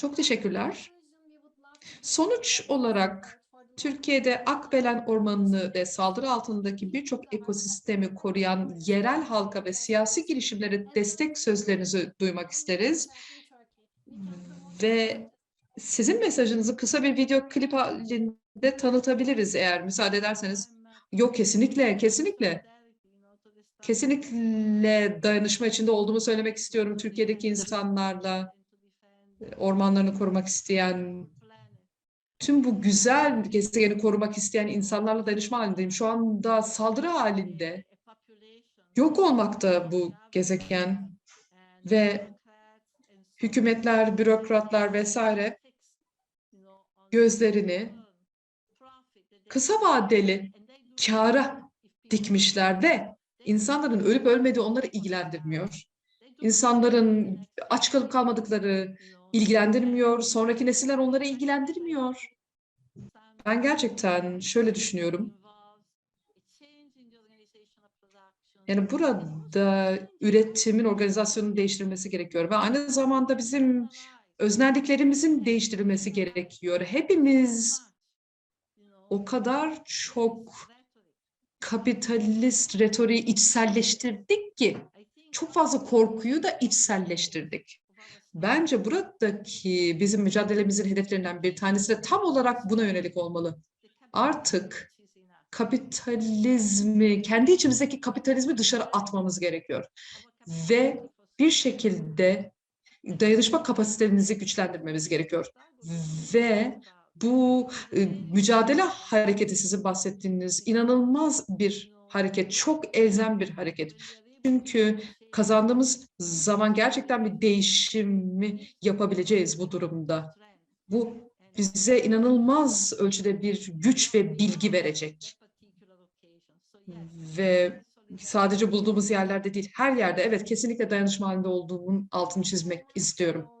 Çok teşekkürler. Sonuç olarak Türkiye'de Akbelen Ormanı'nı ve saldırı altındaki birçok ekosistemi koruyan yerel halka ve siyasi girişimlere destek sözlerinizi duymak isteriz. Ve sizin mesajınızı kısa bir video klip halinde tanıtabiliriz eğer müsaade ederseniz. Yok kesinlikle, kesinlikle. Kesinlikle dayanışma içinde olduğumu söylemek istiyorum Türkiye'deki insanlarla, ormanlarını korumak isteyen, tüm bu güzel gezegeni korumak isteyen insanlarla dayanışma halindeyim. Şu anda saldırı halinde. Yok olmakta bu gezegen ve hükümetler, bürokratlar vesaire gözlerini kısa vadeli kâra dikmişler ve insanların ölüp ölmediği onları ilgilendirmiyor. İnsanların aç kalıp kalmadıkları ilgilendirmiyor. Sonraki nesiller onları ilgilendirmiyor. Ben gerçekten şöyle düşünüyorum. Yani burada üretimin organizasyonun değiştirilmesi gerekiyor ve aynı zamanda bizim öznelliklerimizin değiştirilmesi gerekiyor. Hepimiz o kadar çok kapitalist retoriği içselleştirdik ki çok fazla korkuyu da içselleştirdik. Bence buradaki bizim mücadelemizin hedeflerinden bir tanesi de tam olarak buna yönelik olmalı. Artık kapitalizmi, kendi içimizdeki kapitalizmi dışarı atmamız gerekiyor. Ve bir şekilde dayanışma kapasitemizi güçlendirmemiz gerekiyor. Ve bu e, mücadele hareketi sizin bahsettiğiniz inanılmaz bir hareket, çok elzem bir hareket. Çünkü kazandığımız zaman gerçekten bir değişimi yapabileceğiz bu durumda. Bu bize inanılmaz ölçüde bir güç ve bilgi verecek. Ve sadece bulduğumuz yerlerde değil, her yerde evet kesinlikle dayanışma halinde olduğumun altını çizmek istiyorum.